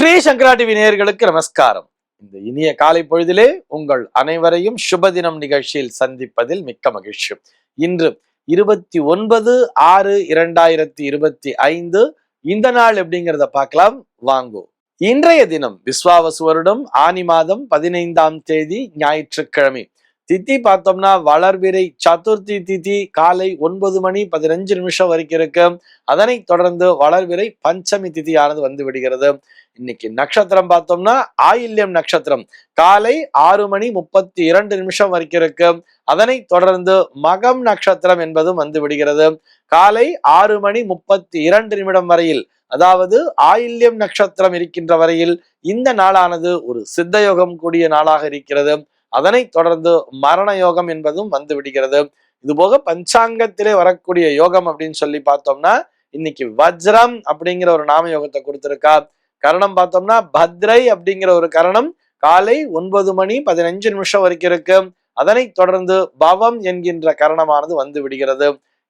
ஸ்ரீ சங்கரா TV நேயர்களுக்கு நமஸ்காரம். இந்த இனிய காலை பொழுதிலே உங்கள் அனைவரையும் சுபதினம் நிகழ்ச்சியில் சந்திப்பதில் மிக்க மகிழ்ச்சி. இன்று இருபத்தி ஒன்பது ஆறு இரண்டாயிரத்தி இருபத்தி ஐந்து. இந்த நாள் எப்படிங்கிறத பார்க்கலாம். வாங்கோ. இன்றைய தினம் விஸ்வாவசு வருடம். ஆனி மாதம் பதினைந்தாம் தேதி ஞாயிற்றுக்கிழமை. தித்தி பார்த்தோம்னா வளர்பிறை சதுர்த்தி திதி காலை ஒன்பது மணி பதினஞ்சு நிமிஷம் வரைக்கும் இருக்கு. அதனை தொடர்ந்து வளர்பிறை பஞ்சமி திதியானது வந்து விடுகிறது. இன்னைக்கு நட்சத்திரம் பார்த்தோம்னா ஆயில்யம் நட்சத்திரம். காலை ஆறு மணி முப்பத்தி இரண்டு நிமிஷம் வரைக்கும் இருக்கு. அதனை தொடர்ந்து மகம் நட்சத்திரம் என்பதும் வந்து விடுகிறது. காலை ஆறு மணி முப்பத்தி இரண்டு நிமிடம் வரையில் அதாவது ஆயில்யம் நட்சத்திரம் இருக்கின்ற வரையில் இந்த நாளானது ஒரு சித்தயோகம் கூடிய நாளாக இருக்கிறது. அதனை தொடர்ந்து மரண யோகம் என்பதும் வந்து விடுகிறது. இது போக பஞ்சாங்கத்திலே வரக்கூடிய யோகம் அப்படின்னு சொல்லி பார்த்தோம்னா இன்னைக்கு வஜ்ரம் அப்படிங்கிற ஒரு நாம யோகத்தை கொடுத்திருக்கா. கரணம் பார்த்தோம்னா பத்ரை அப்படிங்கிற ஒரு கரணம் காலை ஒன்பது மணி பதினஞ்சு நிமிஷம் வரைக்கும் இருக்கு. அதனை தொடர்ந்து பவம் என்கின்ற கரணமானது வந்து விடுகிறது.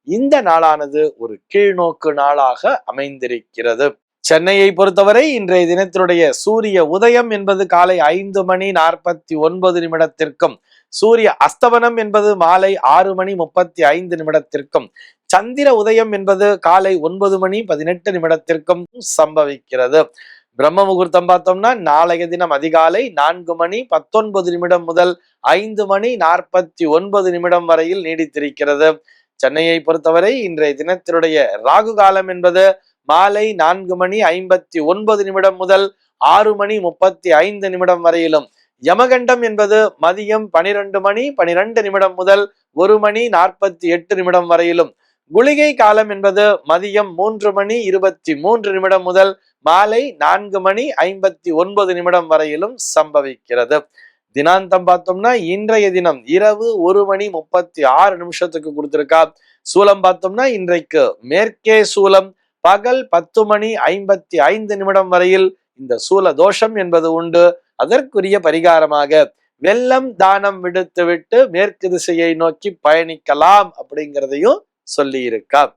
இந்த நாளானது ஒரு கீழ்நோக்கு நாளாக அமைந்திருக்கிறது. சென்னையை பொறுத்தவரை இன்றைய தினத்தினுடைய சூரிய உதயம் என்பது காலை ஐந்து மணி நாற்பத்தி ஒன்பது நிமிடத்திற்கும் சூரிய அஸ்தவனம் என்பது மாலை ஆறு மணி முப்பத்தி ஐந்து நிமிடத்திற்கும் சந்திர உதயம் என்பது காலை ஒன்பது மணி பதினெட்டு நிமிடத்திற்கும் சம்பவிக்கிறது. பிரம்ம முகூர்த்தம் பார்த்தோம்னா நாளைய தினம் அதிகாலை நான்கு மணி பத்தொன்பது நிமிடம் முதல் ஐந்து மணி நாற்பத்தி ஒன்பது நிமிடம் வரையில் நீடித்திருக்கிறது. சென்னையை பொறுத்தவரை இன்றைய தினத்தினுடைய ராகு காலம் என்பது மாலை நான்கு மணி ஐம்பத்தி ஒன்பது நிமிடம் முதல் ஆறு மணி முப்பத்தி ஐந்து நிமிடம் வரையிலும். யமகண்டம் என்பது மதியம் பனிரெண்டு மணி பனிரெண்டு நிமிடம் முதல் ஒரு மணி நாற்பத்தி எட்டு நிமிடம் வரையிலும். குளிகை காலம் என்பது மதியம் மூன்று மணி இருபத்தி மூன்று நிமிடம் முதல் மாலை நான்கு மணி ஐம்பத்தி ஒன்பது நிமிடம் வரையிலும் சம்பவிக்கிறது. தினாந்தம் பார்த்தோம்னா இன்றைய தினம் இரவு ஒரு மணி முப்பத்தி ஆறு நிமிஷத்துக்கு கொடுத்திருக்கா. சூலம் பார்த்தோம்னா இன்றைக்கு மேற்கே சூலம் பகல் பத்து மணி ஐம்பத்தி ஐந்து நிமிடம் வரையில் இந்த சூல தோஷம் என்பது உண்டு. அதற்குரிய பரிகாரமாக வெள்ளம் தானம் விடுத்துவிட்டு மேற்கு திசையை நோக்கி பயணிக்கலாம் அப்படிங்கிறதையும் சொல்லியிருக்கார்.